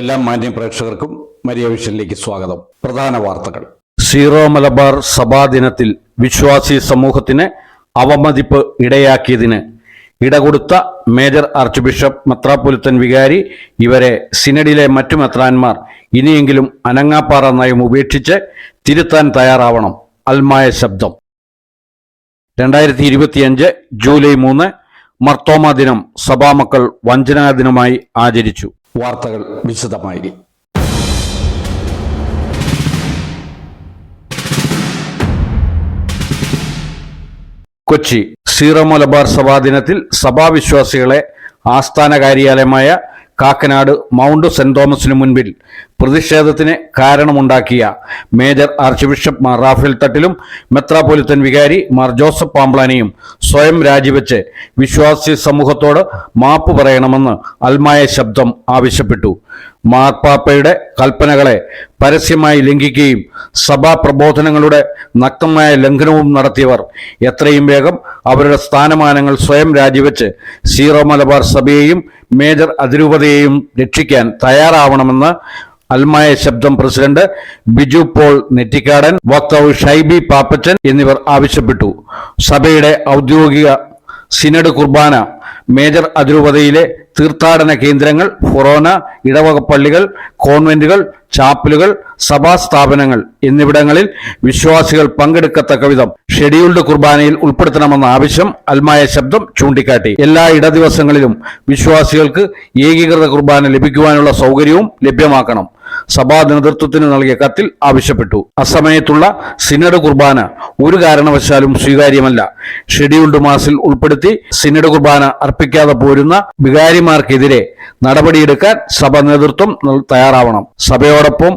എല്ലാ മാന്യ പ്രേക്ഷകർക്കും മരിയ വിഷനിലേക്ക് സ്വാഗതം. പ്രധാന വാർത്തകൾ. സീറോ മലബാർ സഭാ ദിനത്തിൽ വിശ്വാസി സമൂഹത്തിന് അവമതിപ്പ് ഇടയാക്കിയതിന് ഇടകൊടുത്ത മേജർ ആർച്ച് ബിഷപ്പ് മത്രാപുലത്തൻ വികാരി ഇവരെ സിനഡിലെ മറ്റു മെത്രാന്മാർ ഇനിയെങ്കിലും അനങ്ങാപ്പാറ നയം ഉപേക്ഷിച്ച് തിരുത്താൻ തയ്യാറാവണം. അൽമായ ശബ്ദം. രണ്ടായിരത്തി ഇരുപത്തിയഞ്ച് ജൂലൈ മൂന്ന് മർത്തോമ ദിനം സഭാമക്കൾ വഞ്ചനാ ദിനമായി ആചരിച്ചു. വാർത്തകൾ വിശദമായി. കൊച്ചി സീറോ മലബാർ സഭാ ദിനത്തിൽ സഭാവിശ്വാസികളെ ആസ്ഥാന കാര്യാലയമായ കാക്കനാട് മൗണ്ട് സെന്റ് തോമസിനു മുൻപിൽ പ്രതിഷേധത്തിന് കാരണമുണ്ടാക്കിയ major arch bishop Mar Raphael തട്ടിലും മെത്രാപൊലിത്തൻ വികാരി മാർ ജോസഫ് പാംപ്ലാനിയും സ്വയം രാജിവെച്ച് വിശ്വാസി സമൂഹത്തോട് മാപ്പ് പറയണമെന്ന് അൽമായ ശബ്ദം ആവശ്യപ്പെട്ടു. മാർപ്പാപ്പയുടെ കൽപ്പനകളെ പരസ്യമായി ലംഘിക്കുകയും സഭാ പ്രബോധനങ്ങളുടെ നഗ്നമായ ലംഘനവും നടത്തിയവർ എത്രയും വേഗം അവരുടെ സ്ഥാനമാനങ്ങൾ സ്വയം രാജിവെച്ച് സീറോ മലബാർ സഭയെയും മേജർ അതിരൂപതയെയും രക്ഷിക്കാൻ തയ്യാറാവണമെന്ന് അൽമായ ശബ്ദം പ്രസിഡന്റ് ബിജു പോൾ നെറ്റിക്കാടൻ വക്താവ് ഷൈബി പാപ്പച്ചൻ എന്നിവർ ആവശ്യപ്പെട്ടു. സഭയുടെ ഔദ്യോഗിക സിനഡ് കുർബാന മേജർ അതിരൂപതയിലെ തീർത്ഥാടന കേന്ദ്രങ്ങൾ ഫൊറോന ഇടവക പള്ളികൾ കോൺവെന്റുകൾ ചാപ്പലുകൾ സഭാ സ്ഥാപനങ്ങൾ എന്നിവിടങ്ങളിൽ വിശ്വാസികൾ പങ്കെടുക്കത്തക്ക വിധം ഷെഡ്യൂൾഡ് കുർബാനയിൽ ഉൾപ്പെടുത്തണമെന്ന ആവശ്യം അൽമായ ശബ്ദം ചൂണ്ടിക്കാട്ടി. എല്ലാ ഇടദിവസങ്ങളിലും വിശ്വാസികൾക്ക് ഏകീകൃത കുർബാന ലഭിക്കുവാനുള്ള സൗകര്യവും ലഭ്യമാക്കണം. സഭാ നേതൃത്വത്തിന് നൽകിയ കത്തിൽ ആവശ്യപ്പെട്ടു. അസമയത്തുള്ള സിനഡ് കുർബാന ഒരു കാരണവശാലും സ്വീകാര്യമല്ല. ഷെഡ്യൂൾഡ് മാസിൽ ഉൾപ്പെടുത്തി സിനഡ് കുർബാന അർപ്പിക്കാതെ പോരുന്ന വികാരിമാർക്കെതിരെ നടപടിയെടുക്കാൻ സഭ നേതൃത്വം തയ്യാറാവണം. സഭയോടൊപ്പം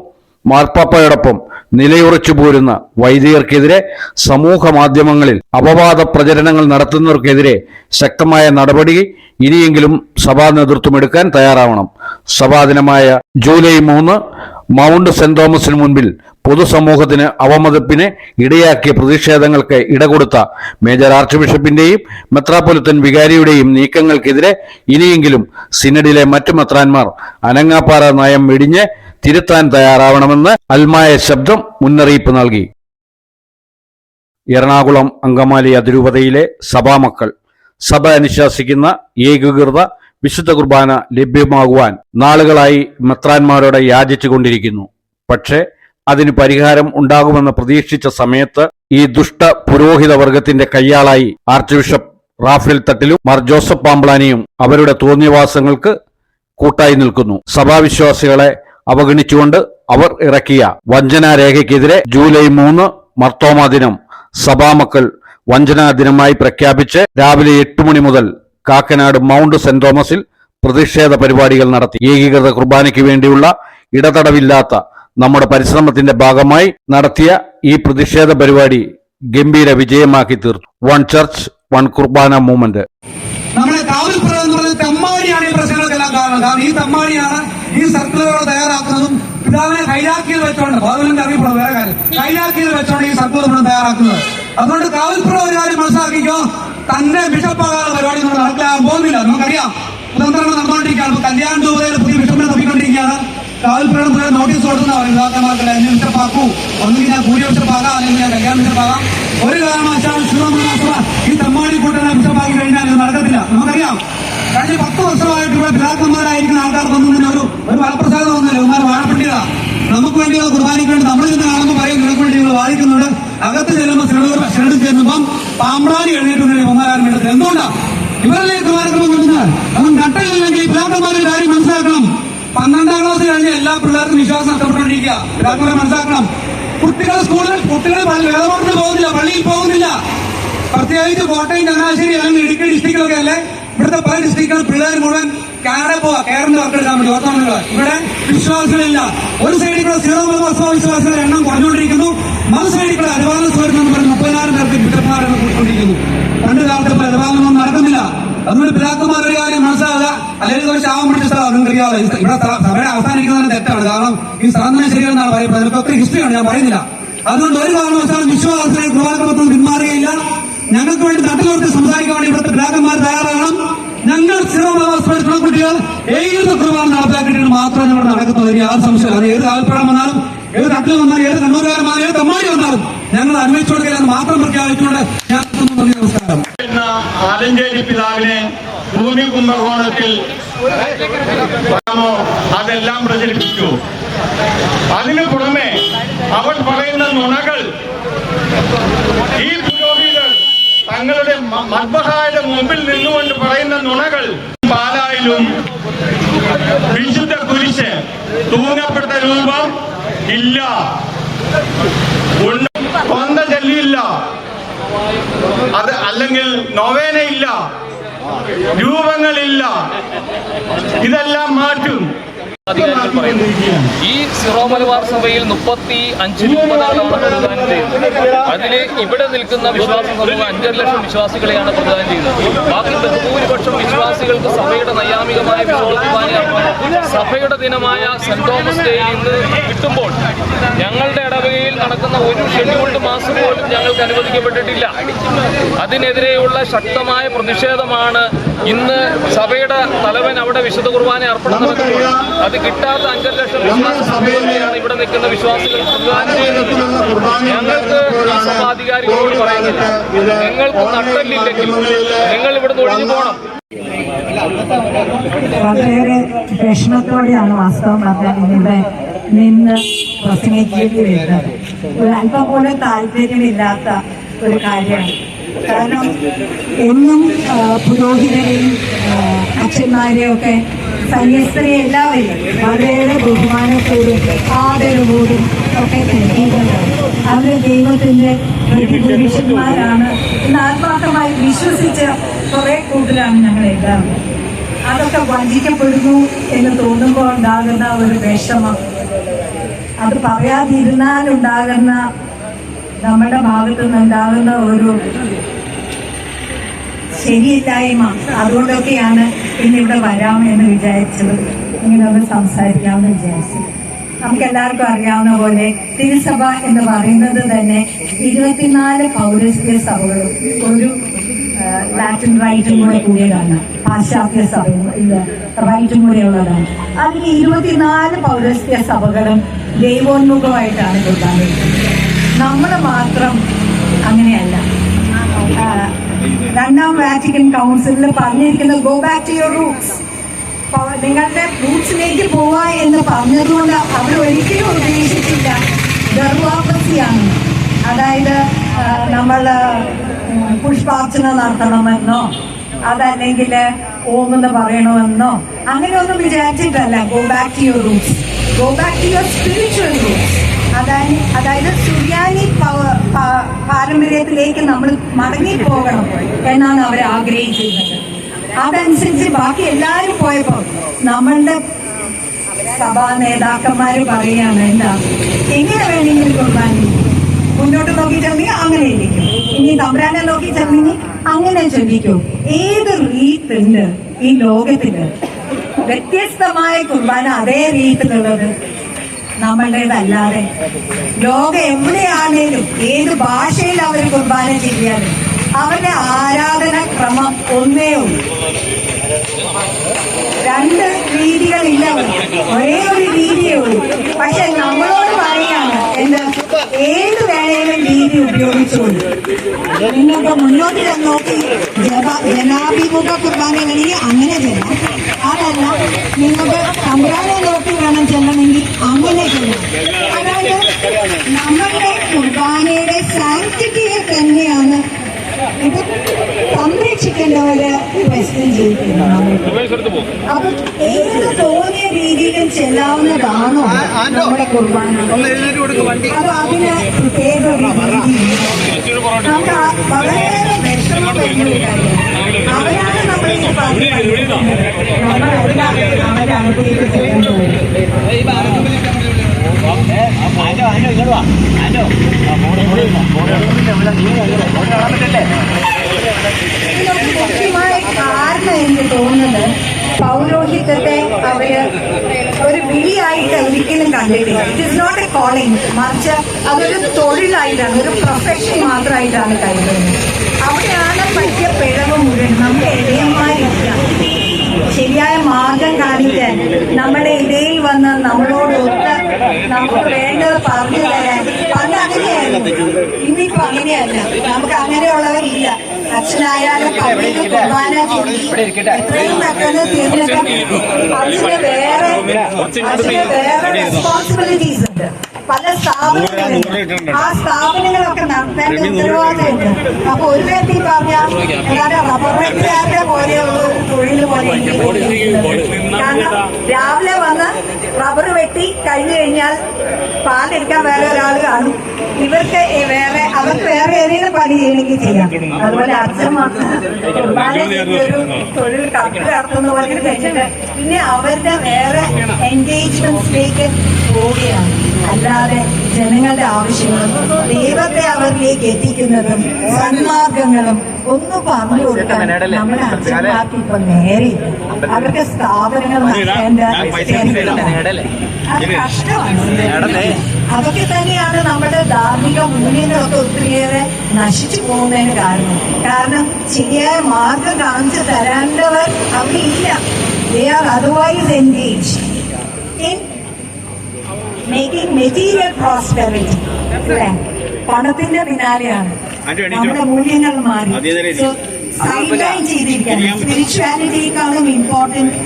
മാർപ്പാപ്പയോടൊപ്പം നിലയുറച്ചു പോരുന്ന വൈദികർക്കെതിരെ സമൂഹ മാധ്യമങ്ങളിൽ അപവാദ പ്രചരണങ്ങൾ നടത്തുന്നവർക്കെതിരെ ശക്തമായ നടപടി ഇനിയെങ്കിലും സഭാ നേതൃത്വം എടുക്കാൻ തയ്യാറാവണം. സഭാദിനമായ ജൂലൈ മൂന്ന് മൗണ്ട് സെന്റ് തോമസിന് മുൻപിൽ പൊതുസമൂഹത്തിന് അവമതിപ്പിന് ഇടയാക്കിയ പ്രതിഷേധങ്ങൾക്ക് ഇടകൊടുത്ത മേജർ ആർച്ച് ബിഷപ്പിന്റെയും മെത്രാപ്പൊലിത്തൻ വികാരിയുടെയും നീക്കങ്ങൾക്കെതിരെ ഇനിയെങ്കിലും സിനഡിലെ മറ്റു മെത്രാന്മാർ അനങ്ങാപ്പാറ നയം വെടിഞ്ഞ് തിരുത്താൻ തയ്യാറാവണമെന്ന് അൽമായ ശബ്ദം മുന്നറിയിപ്പ് നൽകി. എറണാകുളം അങ്കമാലി അതിരൂപതയിലെ സഭാമക്കൾ സഭ അനുശാസിക്കുന്ന ഏകീകൃത വിശുദ്ധ കുർബാന ലഭ്യമാകുവാൻ നാളുകളായി മെത്രാന്മാരോട് യാചിച്ചുകൊണ്ടിരിക്കുന്നു. പക്ഷേ അതിന് പരിഹാരം ഉണ്ടാകുമെന്ന് പ്രതീക്ഷിച്ച സമയത്ത് ഈ ദുഷ്ട പുരോഹിത വർഗത്തിന്റെ കയ്യാളായി ആർച്ച് ബിഷപ്പ് റാഫേൽ തട്ടിലും മാർ ജോസഫ് പാമ്പ്ലാനിയും അവരുടെ തോന്നിയവാസങ്ങൾക്ക് കൂട്ടായി നിൽക്കുന്നു. സഭാവിശ്വാസികളെ അവഗണിച്ചുകൊണ്ട് അവർ ഇറക്കിയ വഞ്ചനാരേഖയ്ക്കെതിരെ ജൂലൈ മൂന്ന് മർത്തോമ ദിനം. സഭാമക്കൾ വഞ്ചനാ ദിനമായി പ്രഖ്യാപിച്ച് രാവിലെ എട്ട് മണി മുതൽ കാക്കനാട് മൗണ്ട് സെന്റ് തോമസിൽ പ്രതിഷേധ പരിപാടികൾ നടത്തി. ഏകീകൃത കുർബാനയ്ക്ക് വേണ്ടിയുള്ള ഇടതടവില്ലാത്ത നമ്മുടെ പരിശ്രമത്തിന്റെ ഭാഗമായി നടത്തിയ ഈ പ്രതിഷേധ പരിപാടി ഗംഭീര വിജയമാക്കി തീർത്തു. One church one Qurbana movement. നമ്മുടെ കാവൽപ്പുറം എന്ന് പറയുന്നത് പ്രശ്നങ്ങൾക്കെല്ലാം കാരണം കാരണം ഈ തെമ്മാടിയാണ് ഈ സർക്കിളുകൾ തയ്യാറാക്കുന്നതും പിതാവിനെ കൈലാക്കിയിൽ വെച്ചോണ്ട്. ബാബുലിന്റെ അറിയപ്പെടും വേറെ കാര്യം. കൈലാക്കിയിൽ വെച്ചോണ്ട് ഈ സർക്കിൾ നമ്മൾ തയ്യാറാക്കുന്നത്. അതുകൊണ്ട് കാവൽപ്പുറം ഒരു കാര്യം മനസ്സിലാക്കിക്കോ. തന്റെ ബിഷപ്പാകാനുള്ള പരിപാടി നമ്മൾ നടക്കാൻ പോകുന്നില്ല. നമുക്കറിയാം. സ്വതന്ത്രങ്ങൾ നടന്നുകൊണ്ടിരിക്കുകയാണ്. ഇപ്പൊ രൂപതയിൽ പുതിയ ബിഷപ്പിനെ തപ്പിക്കൊണ്ടിരിക്കുകയാണ്. കാവൽപ്പുറം നോട്ടീസ് കൊടുക്കുന്ന പിതാക്കന്മാർക്ക് എന്നെ ബിഷപ്പാക്കൂ. ഒന്നുകിൽ ഞാൻ കൂടിയ ബിഷപ്പാകാം അല്ലെങ്കിൽ ഞാൻ കല്യാൺ ബിഷപ്പാകാം ഒരു കാരണവശാലും ശിവമഹാസഭ ഈ തെമ്മാടി കൂട്ടനെ ബിഷപ്പാക്കി കഴിഞ്ഞാൽ ഇത് നടക്കത്തില്ല നമുക്കറിയാം കഴിഞ്ഞ പത്ത് വർഷമായിട്ട് ഇവിടെ പിതാക്കന്മാരായിരിക്കുന്ന ആൾക്കാർക്കൊന്നും തന്നെ ഒരു ഒരു ഫലപ്രസാദം ഒന്നുമില്ല ഇവന്മാർ വാഴപ്പെട്ടിയതാ നമുക്ക് വേണ്ടിയുള്ള കുർബാനയ്ക്ക് വേണ്ടി നമ്മൾ ഇന്ന് കാണുമ്പോൾ പറയും നിങ്ങൾക്ക് വേണ്ടി നിങ്ങൾ വാദിക്കുന്നുണ്ട് അകത്ത് ചെല്ലുമ്പോൾ സിനഡ് സിനഡ് ചെല്ലുമ്പം പാമ്പ്രാണി എഴുന്നേറ്റ് ഒന്നാരും വേണ്ടത് എന്തുകൊണ്ടാ ഇവരല്ലേ കുമാരക്രമം കൊണ്ടുവന്നാൽ അപ്പം നട്ടയില്ലെങ്കിൽ പിതാക്കന്മാരുടെ കാര്യം മനസ്സിലാക്കണം പന്ത്രണ്ടാം ക്ലാസ് കഴിഞ്ഞ എല്ലാ വിശ്വാസം നഷ്ടപ്പെട്ടുകൊണ്ടിരിക്കുക പിതാക്കന്മാരെ മനസ്സിലാക്കണം. കുട്ടികൾ സ്കൂളിൽ കുട്ടികൾ വേദപാഠത്തിന് പോകുന്നില്ല പള്ളിയിൽ പോകുന്നില്ല. പ്രത്യേകിച്ച് കോട്ടയം ചങ്ങനാശ്ശേരി അല്ലെങ്കിൽ ഇടുക്കി ഡിസ്ട്രിക്റ്റിലൊക്കെ അല്ലേ? ഇവിടുത്തെ പല ഡിസ്ട്രിക്റ്റുകൾ പിള്ളേർ മുഴുവൻ കാനഡ പോവാ കേരളത്തിൽ വർക്കെടുക്കാൻ വേണ്ടി ഓർത്താമല്ലോ ഇവിടെ വിശ്വാസങ്ങളില്ല ഒരു സൈഡിൽ കൂടെ സീറോ മലബാർ വിശ്വാസികളുടെ എണ്ണം കുറഞ്ഞുകൊണ്ടിരിക്കുന്നു. മറു സൈഡിൽ കൂടെ അനുവാദം സ്വരുന്നെന്ന് പറഞ്ഞ് മുപ്പതിനായിരം പേർക്ക് ബിഷപ്പ്മാരെ കൊടുത്തുകൊണ്ടിരിക്കുന്നു. പണ്ട് കാലത്ത് അനുവാദമൊന്നും നടക്കുന്നില്ല. അതുകൊണ്ട് പിതാക്കന്മാർ ഒരു കാര്യം മനസ്സിലാവുക. അല്ലെങ്കിൽ ഒരു ശാപം പിടിച്ച സ്ഥലം നിങ്ങൾക്ക് അറിയാതെ ഇവിടെ സഭയുടെ അവസാനിക്കുന്നതിന് തെറ്റാണ്. കാരണം ഈ സ്ഥലം തന്നെ ശരിയെന്നാണ് പറയുന്നത്. അതിനൊക്കെ ഒത്തിരി ഹിസ്റ്ററിയാണ് ഞാൻ പറയുന്നില്ല. അതുകൊണ്ട് ഒരു കാരണവശാലും വിശ്വാസത്തിൽ കുർബാനക്രമത്തിൽ പിന്മാറുകയില്ല. ഞങ്ങൾക്ക് വേണ്ടി തട്ടിലോർത്ത് സംസാരിക്കാൻ വേണ്ടി ഇവിടുത്തെ പിതാക്കന്മാർ തയ്യാറാകണം. ഞങ്ങൾ സീറോ കുട്ടികൾ ഏത് കുർബാന നടപ്പാക്കിയിട്ട് മാത്രമേ ഇവിടെ നടക്കുന്നത്? യാതൊരു സംശയം അത് ഏത് ആൽപ്പഴം വന്നാലും ഏത് കട്ടിൽ വന്നാലും ഏത് കണ്ണൂരുകാരൻ വന്നാലും ഏത് തമ്മാടി വന്നാലും ഞങ്ങൾ അന്വേഷിച്ചു കൊടുക്കില്ലെന്ന് മാത്രം പ്രഖ്യാപിച്ചുകൊണ്ട് ഞാൻ നമസ്കാരം. ആലഞ്ചേരി പിതാവിനെ ഭൂമി കുംഭകോണത്തിൽ അതെല്ലാം പ്രചരിപ്പിച്ചു അതിനു പുറമെ അവൻ പറയുന്ന നുണകൾ ഈ പുരോഹിതർ തങ്ങളുടെ മദ്ബഹായുടെ മുമ്പിൽ നിന്നുകൊണ്ട് പറയുന്ന നുണകൾ പാലായിലും വിശുദ്ധ കുരിശ് തൂങ്ങപ്പെട്ട രൂപം ഇല്ല ഉണ്ട്. അത് അല്ലെങ്കിൽ നൊവേനയില്ല രൂപങ്ങളില്ല. ഇതെല്ലാം മാറ്റും. ഈ സിറോ മലബാർ സഭയിൽ മുപ്പത്തി അഞ്ച് രൂപതാണ് പ്രതിദാനം ചെയ്യുന്നത് അതിൽ ഇവിടെ നിൽക്കുന്ന വിശ്വാസ സമൂഹം അഞ്ചര ലക്ഷം വിശ്വാസികളെയാണ് പ്രതിദാനം ചെയ്യുന്നത്. ബാക്കി ബഹുഭൂരിപക്ഷം വിശ്വാസികൾക്ക് സഭയുടെ നൈയാമികമായ വിശ്വാസമായ സഭയുടെ ദിനമായ സെന്റ് തോമസ് ഡേയിൽ ഇന്ന് കിട്ടുമ്പോൾ ഞങ്ങളുടെ ഇടവകയിൽ നടക്കുന്ന ഒരു ഷെഡ്യൂൾഡ് മാസം പോലും ഞങ്ങൾക്ക് അനുവദിക്കപ്പെട്ടിട്ടില്ല. അതിനെതിരെയുള്ള ശക്തമായ പ്രതിഷേധമാണ് ഇന്ന് സഭയുടെ തലവൻ അവിടെ വിശുദ്ധ കുർബാന അർപ്പണം നടത്തുന്നത്. അത് കിട്ടാത്ത അഞ്ചര ലക്ഷം വിശ്വാസികളാണ് ഇവിടെ നിൽക്കുന്ന വിശ്വാസികൾ. ഞങ്ങൾക്ക് സഭാധികാരികളോട് പറയുന്നത്. നിങ്ങൾക്ക് നട്ടല്ലില്ലെങ്കിൽ നിങ്ങൾ നിന്ന് ഒഴിഞ്ഞു പോകണം. വളരെ വിഷമത്തോടെയാണ് വാസ്തവം പറഞ്ഞാൽ ഇവിടെ നിന്ന് പ്രസംഗിക്കേണ്ടി വരുന്നത്. ഒരു അല്പം പോലും താല്പര്യമില്ലാത്ത ഒരു കാര്യമാണ്. കാരണം എന്നും പുരോഹിതരെയും അച്ഛന്മാരെയൊക്കെ സന്യസ്ത്രീ എല്ലാവരെയും വളരെയേറെ ബഹുമാനത്തോടും ആദരവോടും ഒക്കെ കരുതിയിട്ടുണ്ട് അവർ ദൈവത്തിന്റെ പുരുഷന്മാരാണ് എന്ന് ആത്മാർത്ഥമായി വിശ്വസിച്ച കുറെ കൂട്ടരാണ് ഞങ്ങൾ എല്ലാവരും അതൊക്കെ വഞ്ചിക്കപ്പെടുന്നു എന്ന് തോന്നുമ്പോൾ ഉണ്ടാകുന്ന ഒരു വിഷമം. അത് പറയാതിരുന്നാലുണ്ടാകുന്ന നമ്മുടെ ഭാഗത്തു നിന്നുണ്ടാകുന്ന ഒരു ശരിയില്ലായ്മ അതുകൊണ്ടൊക്കെയാണ് ഇന്നിവിടെ ഇവിടെ എന്ന് വിചാരിച്ചത്. ഇങ്ങനെ ഒന്ന് സംസാരിക്കാമെന്ന് വിചാരിച്ചത് നമുക്ക് എല്ലാവർക്കും അറിയാവുന്ന പോലെ തിരുസഭ എന്ന് പറയുന്നത് തന്നെ ഇരുപത്തിനാല് പൗരസ്ത്യ സഭകളും ഒരു ലാറ്റിൻ റൈറ്റും കൂടെ കൂടിയതാണ് പാശ്ചാത്യ സഭയും റൈറ്റും കൂടെ ഉള്ളതാണ് അതിന് ഇരുപത്തിനാല് പൗരസ്ത്യ സഭകളും ദൈവോന്മുഖമായിട്ടാണ് കൊടുക്കാൻ നമ്മൾ മാത്രം അങ്ങനെയല്ല. രണ്ടാം വാറ്റിക്കൻ കൗൺസിലിൽ പറഞ്ഞിരിക്കുന്നത് go back to your roots നിങ്ങളുടെ റൂട്ട്സിലേക്ക് പോവാ എന്ന് പറഞ്ഞതുകൊണ്ട് അവർ ഒരിക്കലും ഉദ്ദേശിച്ചില്ല. ഗർഭാപസിയാണ് അതായത് നമ്മൾ പുഷ്പാർച്ചന നടത്തണമെന്നോ അതല്ലെങ്കിൽ ഓമെന്ന് പറയണമെന്നോ അങ്ങനെയൊന്നും വിചാരിച്ചിട്ടല്ല. Go back to your roots go back to your spiritual roots അതായത് അതായത് സുറിയാനി പാരമ്പര്യത്തിലേക്ക് നമ്മൾ മടങ്ങിപ്പോകണം എന്നാണ് അവർ ആഗ്രഹിക്കുന്നത്. അതനുസരിച്ച് ബാക്കി എല്ലാവരും പോയപ്പോൾ നമ്മളുടെ സഭാ നേതാക്കന്മാർ പറയുകയാണ് എന്താ? എങ്ങനെ വേണമെങ്കിലും കുർബാന മുന്നോട്ട് നോക്കി ചെന്നെങ്കിൽ അങ്ങനെ ഇരിക്കും. ഇനി തമ്പ്രാനെ നോക്കി ചെന്നെങ്കിൽ അങ്ങനെ ചിന്തിക്കും ഏത് റീത്തുണ്ട് ഈ ലോകത്തിൽ? വ്യത്യസ്തമായ കുർബാന അതേ റീത്തിലുള്ളത്. നമ്മളുടേതല്ലാതെ ലോകം എവിടെയാണേലും ഏത് ഭാഷയിൽ അവർ കുർബാന ചെയ്യാനും അവരുടെ ആരാധന ക്രമം ഒന്നേ ഉള്ളൂ. രണ്ട് രീതികളില്ല ഒരേ ഒരു രീതിയേ ഉള്ളൂ. പക്ഷെ നമ്മളോട് പറയാണ് എന്ത് ഏത് വേണേലും രീതി ഉപയോഗിച്ചുകൊണ്ട്. നിങ്ങൾക്ക് മുന്നോട്ട് നോക്കി ജനാഭിമുഖ കുർബാന കുർബാനകളിൽ അങ്ങനെ ചെല്ലാം അതല്ല നിങ്ങൾക്ക് തമ്പുരാനെ നോക്കി വേണം ചെല്ലണമെങ്കിൽ അങ്ങനെ ചെല്ലണം. അതായത് നമ്മളുടെ കുർബാനയുടെ സാൻസിറ്റിയെ തന്നെയാണ് ഇത് സംരക്ഷിക്കേണ്ടവര് പ്രശ്നം ചെയ്തിട്ടുണ്ട് അപ്പൊ ഏത് തോന്നിയ രീതിയിലും ചെല്ലാവുന്നതാണോ നമ്മുടെ കുർബാന? അപ്പൊ അതിന് പ്രത്യേക ഒരു രീതി നമുക്ക് വളരെ വിഷമം വരുന്ന ഒരു കാര്യമാണ്. അവരെ കാരണം എനിക്ക് തോന്നുന്നത് പൗരോഹിത്യത്തെ അവർ ഒരു വിളിയായിട്ട് ഒരിക്കലും കണ്ടിട്ടില്ല. It is not a calling മറിച്ച് അതൊരു തൊഴിലായിട്ടാണ് ഒരു പ്രൊഫഷൻ മാത്രമായിട്ടാണ് കരുതുന്നത്. അവിടെയാണ് പറ്റിയ പിഴവ് മുഴുവൻ നമ്മുടെ ഇടയന്മാരില്ല ശരിയായ മാർഗം കാണിക്കാൻ നമ്മുടെ ഇടയിൽ വന്ന് നമ്മളോട് ഒത്ത് നമുക്ക് വേണ്ടത് പറഞ്ഞു തരാൻ പണ്ട് അങ്ങനെയായിരുന്നു. ഇന്നിപ്പോ അങ്ങനെയല്ല. നമുക്ക് അങ്ങനെയുള്ളവരില്ല അച്ഛനായാലും പള്ളിക്ക് കുർബാന എത്രയും പെട്ടെന്ന് തീർന്നിട്ട് അതിന് വേറെ അതിന് വേറെ റെസ്പോൺസിബിലിറ്റീസ് ഉണ്ട്. സ്ഥാപനങ്ങളുണ്ട്. ആ സ്ഥാപനങ്ങളൊക്കെ നടത്തേണ്ട ഉത്തരവാദിത്തമുണ്ട് അപ്പൊ ഒരു വ്യക്തി പറഞ്ഞാൽ അല്ലാതെ റബ്ബർ വെട്ടുകാരുടെ പോലെയുള്ള ഒരു തൊഴിൽ പോലെ. കാരണം രാവിലെ വന്ന് റബ്ബർ വെട്ടി കഴിഞ്ഞു കഴിഞ്ഞാൽ പാലെടുക്കാൻ വേറെ ഒരാൾ കാണും. ഇവർക്ക് വേറെ അവർക്ക് വേറെ ഏതെങ്കിലും പണി ചെയ്യണമെങ്കിൽ ചെയ്യാം. അതുപോലെ അച്ഛൻ ഒരു തൊഴിൽ കട്ട് നടത്തുന്ന പോലെ വെച്ചിട്ട് പിന്നെ അവരുടെ വേറെ എൻഗേജ്മെന്റ്സിലേക്ക് പോവുകയാണ് അല്ലാതെ ജനങ്ങളുടെ ആവശ്യങ്ങളും ദൈവത്തെ അവരിലേക്ക് എത്തിക്കുന്നതും സന്മാർഗങ്ങളും ഒന്ന് പറഞ്ഞു കൊടുക്കാൻ നമ്മുടെ അച്ഛന്മാർക്ക് ഇപ്പൊ നേരെ അവർക്ക് സ്ഥാപനങ്ങൾ കഷ്ടമാണ്. അതൊക്കെ തന്നെയാണ് നമ്മുടെ ധാർമ്മിക മൂല്യങ്ങളൊക്കെ ഒത്തിരിയേറെ നശിച്ചു പോകുന്നതിന് കാരണം. കാരണം ശരിയായ മാർഗം കാണിച്ചു തരേണ്ടവർ അവിടെ ഇല്ല. They are otherwise engage in making material prosperity അല്ലേ? പണത്തിന്റെ പിന്നാലെയാണ്. നമ്മുടെ മൂല്യങ്ങൾ മാറി. സൈഡ്ലൈൻ ചെയ്തിരിക്കുകയാണ്. സ്പിരിച്വാലിറ്റിയേക്കാളും ഇമ്പോർട്ടന്റ്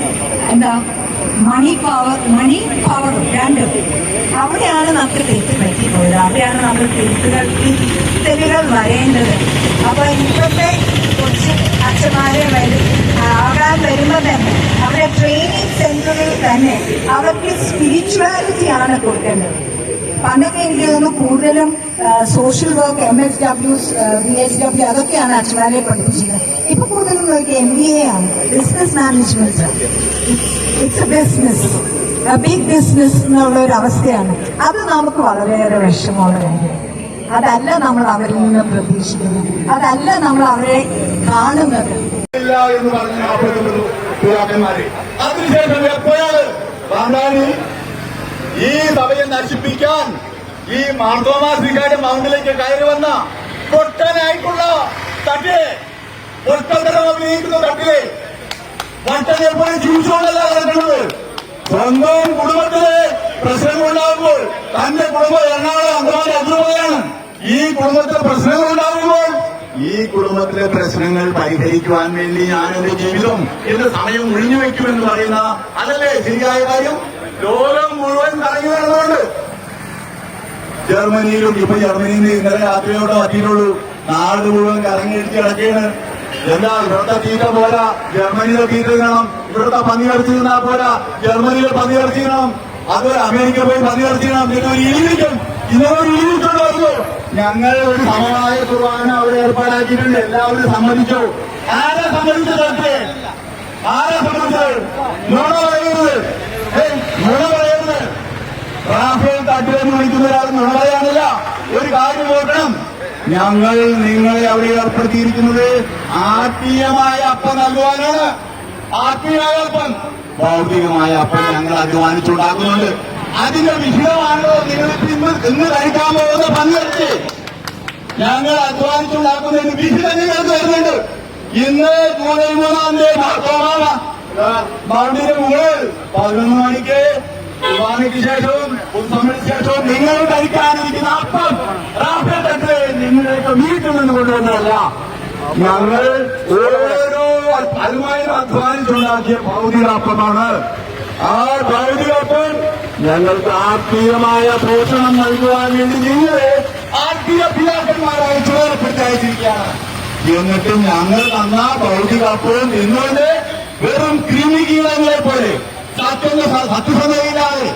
എന്താ? മണി പവർ മണി പവർ രണ്ടും. അവിടെയാണ് നമുക്ക് തെറ്റ് പറ്റിപ്പോയത്. അവിടെയാണ് നമ്മൾ തെറ്റുകൾ തിരുത്തലുകൾ വരേണ്ടത്. അപ്പൊ ഇപ്പോഴത്തെ കൊച്ചു അച്ഛന്മാരെ വരും ആകാൻ വരുമ്പോൾ തന്നെ അവരെ ട്രെയിനിങ് സെന്ററുകളിൽ തന്നെ അവർക്ക് സ്പിരിച്വാലിറ്റി ആണ് കൊടുക്കേണ്ടത്. പണ്ടൊക്കെ എനിക്ക് തോന്നുന്നു കൂടുതലും social work M S W B S W അതൊക്കെയാണ് അച്ഛനാലയെ പഠിപ്പിച്ചിരുന്നത്. ഇപ്പൊ കൂടുതലും നോക്കി എം ബി എ ആണ്. Business management it's a business big business എന്നുള്ള ഒരു അവസ്ഥയാണ്. അത് നമുക്ക് വളരെയേറെ വിഷമമുള്ള കാര്യം അതല്ല നമ്മൾ അവരിൽ നിന്ന് പ്രതീക്ഷിക്കുന്നത്. അതല്ല നമ്മൾ അവരെ കാണുന്നത്. എന്ന് അതിനുശേഷം എപ്പോഴാണ് പാണ്ടാണി ഈ സഭയെ നശിപ്പിക്കാൻ ഈ മാർത്തോമാസിക്കാരുടെ മൗണ്ടിലേക്ക് കയറി വന്ന പൊട്ടനായിട്ടുള്ള തട്ടിലെ പൊട്ടത്തരം അഭിനയിക്കുന്ന തട്ടിലെ പൊട്ടൻ എപ്പോഴും ജീവിച്ചുകൊണ്ടല്ല നടക്കുന്നത്. സ്വന്തം കുടുംബത്തിലെ പ്രശ്നങ്ങളുണ്ടാകുമ്പോൾ തന്റെ കുടുംബം എറണാകുളം അന്തമാൻ അതിർവകയാണ് ഈ കുടുംബത്തിലെ പ്രശ്നങ്ങൾ ഉണ്ടാകുമ്പോൾ ഈ കുടുംബത്തിലെ പ്രശ്നങ്ങൾ പരിഹരിക്കുവാൻ വേണ്ടി ഞാൻ എന്റെ ജീവിതം എന്റെ സമയം ഒഴിഞ്ഞു വെക്കുമെന്ന് പറയുന്ന അതല്ലേ ശരിയായ കാര്യം? ലോകം മുഴുവൻ കറങ്ങി വരുന്നുണ്ട് ജർമ്മനിയിലും ഇപ്പൊ ജർമ്മനിയിൽ ഇന്നലെ രാത്രിയോടെ പറ്റിയിട്ടുള്ളൂ നാട് മുഴുവൻ കറങ്ങിയിടിച്ച് കിടക്കുകയാണ്. എന്താ ഇവിടുത്തെ തീറ്റ പോരാ. ജർമ്മനിയിലെ തീറ്റ കാണാം ഇവിടുത്തെ പന്നി ഇറച്ചി തിന്നാ പോരാ. ജർമ്മനിയിലെ പന്നി ഇറച്ചി തിന്നണം. അത് അമേരിക്ക പോയി പന്നി ഇറച്ചി തിന്നണം. എന്നിട്ട് ഒരു ഇരിക്കും ഞങ്ങൾ ഒരു സമവായ കുർബാന അവിടെ ഏർപ്പാടാക്കിയിട്ടുണ്ട്. എല്ലാവരും സമ്മതിച്ചു. ആരെ സമ്മതിച്ചത് ആരെ സമ്മതിച്ചത് റാഫേൽ തട്ടിലെന്ന് വിളിക്കുന്ന ഒരാൾ ഒരു കാര്യം ഓർക്കണം. ഞങ്ങൾ നിങ്ങളെ അവിടെ ഏർപ്പെടുത്തിയിരിക്കുന്നത് ആത്മീയമായ അപ്പം നൽകുവാനാണ്. ആത്മീയമായ അപ്പം. ഭൗതികമായ അപ്പം ഞങ്ങൾ അധ്വാനിച്ചുണ്ടാക്കുന്നുണ്ട്. അതിന്റെ വിഹിതമാണല്ലോ നിങ്ങൾ ഇന്ന് ഇന്ന് കഴിക്കാൻ പോകുന്ന പങ്കെടുത്ത് ഞങ്ങൾ അധ്വാനിച്ചുണ്ടാക്കുന്നതിന് വിഹിതം നിങ്ങൾക്ക് വരുന്നുണ്ട് ഇന്ന് ജൂലൈ മൂന്നാം തീയതി മൗണ്ടിന്റെ മുകളിൽ പതിനൊന്ന് മണിക്ക് കുർബാനയ്ക്ക് ശേഷവും ഉത്സവത്തിന് ശേഷവും നിങ്ങൾ കഴിക്കാനിരിക്കുന്ന അപ്പം റാഫേൽ തട്ട് നിങ്ങളെയൊക്കെ വീട്ടിൽ നിന്ന് കൊണ്ടുവന്നതല്ല. ഞങ്ങൾ ഓരോ അതുമായി അധ്വാനിച്ചുണ്ടാക്കിയ ഭൗതിക അപ്പമാണ് ആ ഭൗതിക അപ്പം ഞങ്ങൾക്ക് ആത്മീയമായ പോഷണം നൽകുവാൻ വേണ്ടി നിങ്ങളെ ആത്മീയ പിതാക്കന്മാരായി ചുമതലപ്പെടുത്തയച്ചിരിക്കുകയാണ് എന്നിട്ടും ഞങ്ങൾ തന്ന ഭൗതിക അപ്പവും നിന്നുകൊണ്ട് വെറും ക്രിമികീടങ്ങളെ പോലെ സത്യ സത്യസന്ധതയില്ലാതെ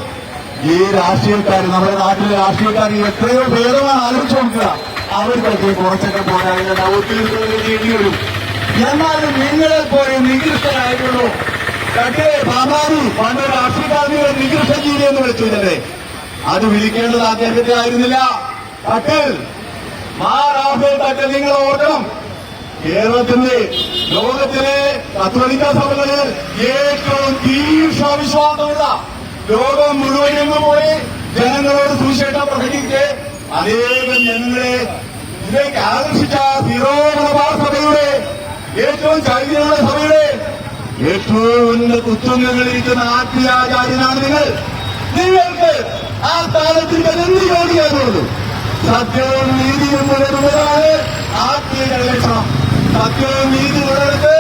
ഈ രാഷ്ട്രീയക്കാർ നമ്മുടെ നാട്ടിലെ രാഷ്ട്രീയക്കാർ എത്രയോ ഭേദമാണ് ആലോചിച്ചു നോക്കുക. അവർക്കൊക്കെ കുറച്ചൊക്കെ പോരാളികളുടെ ഒത്തിരി വരും. എന്നാലും നിങ്ങളെ പോലെ നികൃഷ്ടരായിട്ടുള്ളൂ കട്ടേ പാമാരി പണ്ട് രാഷ്ട്രീയക്കാരനെ നികൃഷജീവി എന്ന് വിളിച്ചില്ലേ അത് വിളിക്കേണ്ടത് അദ്ദേഹത്തെ ആയിരുന്നില്ല. കട്ടിൽ മാ രാഹുൽ തട്ടിൽ നിങ്ങൾ ഓർക്കണം കേരളത്തിന്റെ ലോകത്തിലെ കത്തോലിക്ക സഭകളിൽ ഏറ്റവും തീക്ഷ വിശ്വാസമുള്ള ലോകം മുഴുവനും പോയി ജനങ്ങളോട് സുവിശേഷം പ്രസംഗിച്ച് അനേകം ജനങ്ങളെ ഇതിലേക്ക് ആകർഷിച്ച മലബാർ സഭയുടെ ഏറ്റവും ചൈതന്യമുള്ള സഭയുടെ ഏറ്റവും ഉന്നത ഉത്തുംഗങ്ങളിരിക്കുന്ന ആത്മീയാചാര്യനാണ് നിങ്ങൾ. നിങ്ങൾക്ക് ആ സ്ഥാനത്തിന്റെ എന്ത് യോഗ്യതയുള്ളൂ സത്യവും നീതിയും പുലരുന്നതാണ്. ആത്മീയ ഗവേഷണം സത്യവും നീതി പുലർത്ത്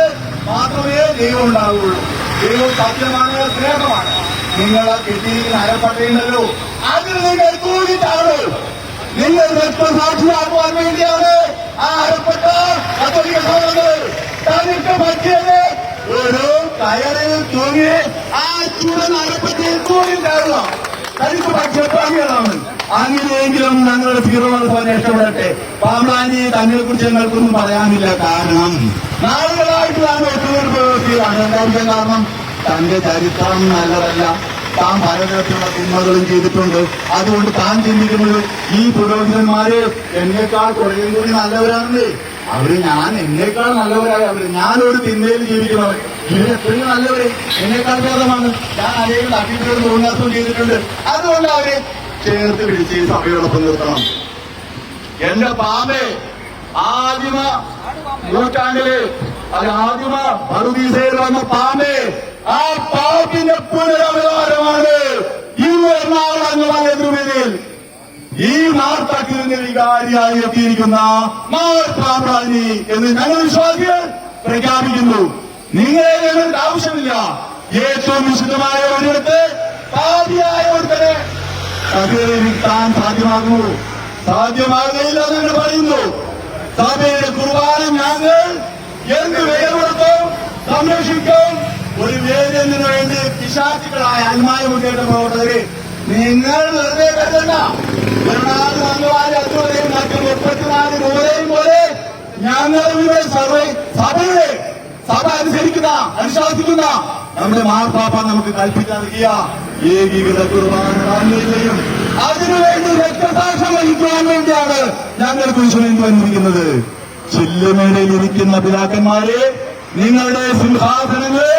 മാത്രമേ ദൈവം ഉണ്ടാവുകയുള്ളൂ ദൈവം സത്യമാണ് സ്നേഹമാണ്. നിങ്ങൾ ആ കിട്ടിയിരിക്കുന്ന അരപ്പട്ടയുണ്ടല്ലോ. അതിൽ നിങ്ങൾ കൂടിയിട്ടാണ് നിങ്ങൾ രക്തസാക്ഷിയാക്കുവാൻ വേണ്ടിയാണ് ആ അരപ്പെട്ട കത്തോലിക്ക തനിക്ക് പറ്റിയത്. ഒരു കയറിൽ തൂങ്ങി ആ ചൂട് അരപ്പറ്റയിൽ തൂങ്ങി തനിക്ക് പറ്റിയ പണികളാണ് അങ്ങനെയെങ്കിലും ഞങ്ങളുടെ തീർമാനം രക്ഷപ്പെടട്ടെ. പാമ്പാനി തന്നെ കുറിച്ച് ഞങ്ങൾക്കൊന്നും പറയാനില്ല. കാരണം നാളുകളായിട്ട് താൻ ഒത്തുതീർപ്പ് വ്യവസ്ഥയിലാണ് എന്താ കാരണം തന്റെ ചരിത്രം നല്ലതല്ല. താൻ പലതരത്തിലുള്ള തിന്മകളും ചെയ്തിട്ടുണ്ട്. അതുകൊണ്ട് താൻ ചിന്തിക്കുന്നത് ഈ പുരോഹിതന്മാര് എന്നെക്കാൾ കുറേ കൂടി നല്ലവരാണെന്ന് അവർ ഞാൻ എന്നേക്കാൾ നല്ലവരായ അവർ. ഞാനൊരു തിന്മയിൽ ജീവിക്കുന്നവൻ. ഇവർ എത്രയും നല്ലവര്. എന്നേക്കാൾ ഭേദമാണ് ഞാൻ അനേകം അഭിപ്രായം തോന്നാത്തം ചെയ്തിട്ടുണ്ട്. അതുകൊണ്ട് അവർ ചേർത്ത് പിടിച്ച് ഈ സഭയോടൊപ്പം നിർത്തണം. എന്റെ പാമ്പേ ആദിമ നൂറ്റാണ്ടിൽ അത് ആദിമ മറുദീസയിൽ വന്ന പാമ്പേ ആ പാമ്പിന്റെ പുനരവതാരമാണ് ഈ എറണാകുളം പറയുന്നതിൽ ഈ മാർത്തക്കിന് വികാരിയായി എത്തിയിരിക്കുന്ന മാർത്താമ്രാണി എന്ന് ഞങ്ങൾ വിശ്വാസികൾ പ്രഖ്യാപിക്കുന്നു. നിങ്ങളെ ഞങ്ങൾക്ക് ആവശ്യമില്ല. ഏറ്റവും വിശുദ്ധമായ ഒരിടത്ത് പാതിയായ ഒരുത്തനെ സഹകരിക്കാൻ സാധ്യമാകുമോ? സാധ്യമാകുകയില്ല ഞങ്ങൾ പറയുന്നു. സഭയുടെ കുർബാന ഞങ്ങൾ എന്ത് വില സംരക്ഷിക്കും. ഒരു വേദിന് വേണ്ടി പിശാചികളായ അന്മായ മുന്നേറ്റ പ്രവർത്തകരെ നിങ്ങൾ വെറുതെ കരുതണ്ട. എറണാകുളം അംഗവാദി അത്രയും മറ്റു മുപ്പത്തിനാല് രൂപയും പോലെ ഞങ്ങളുടെ സർവ സഭയുടെ സഭ അനുസരിക്കുന്ന അനുശാസിക്കുന്ന നമ്മുടെ മാർപ്പാപ്പ നമുക്ക് കൽപ്പിക്കാൻ നൽകിയ ഏകീകൃത കുർബാനയും അതിനുവേണ്ടി രക്തസാക്ഷം വഹിക്കുവാൻ വേണ്ടിയാണ് ഞങ്ങൾ കുരിശുവേണ്ടി വന്നിരിക്കുന്നത് ചില്ലുമേടയിൽ ഇരിക്കുന്ന പിതാക്കന്മാരെ നിങ്ങളുടെ സിംഹാസനങ്ങൾ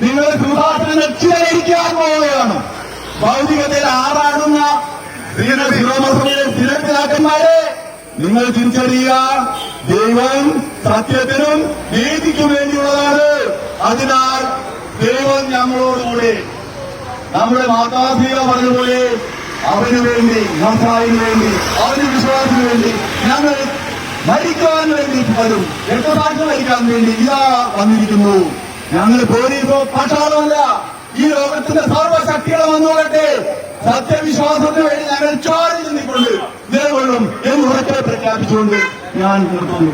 നിങ്ങളുടെ സിംഹാസനങ്ങൾ ചിലരിക്കാൻ പോവുകയാണ്. ഭൗതികതയിൽ ആറാടുന്ന നിങ്ങളുടെ സ്ഥിരത്തിലാക്കന്മാരെ നിങ്ങൾ തിരിച്ചറിയുക. ദൈവം സത്യത്തിനും നീതിക്കും വേണ്ടിയുള്ളതാണ്. അതിനാൽ ദൈവം ഞങ്ങളോടുകൂടെ നമ്മുടെ മാതാപിത പറഞ്ഞതുപോലെ അവന് വേണ്ടി നസായിന് വേണ്ടി അവന് വിശ്വാസത്തിന് വേണ്ടി ഞങ്ങൾ മരിക്കാൻ വേണ്ടി വരും രക്തസാക്ഷ്യം മരിക്കാൻ വേണ്ടി ഇതാ വന്നിരിക്കുന്നു. ഞങ്ങൾ പോലീസോ പട്ടാളമല്ല. ഈ ലോകത്തിന്റെ സർവശക്തികളെ വന്നോളട്ടെ സത്യവിശ്വാസത്തിന് വേണ്ടി ഞങ്ങൾ ചോരി ചിന്തിക്കൊണ്ട് നിലകൊള്ളും എന്ന് ഉറക്കെ പ്രഖ്യാപിച്ചുകൊണ്ട് ഞാൻ നിർത്തുന്നു.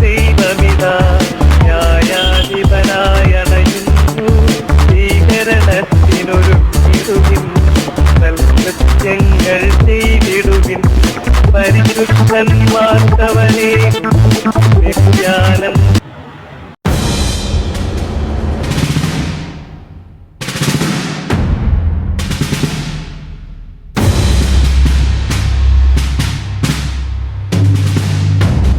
ദൈവമിതാ. വിശുദ്ധന്മാർക്കവനെ ജ്ഞാനം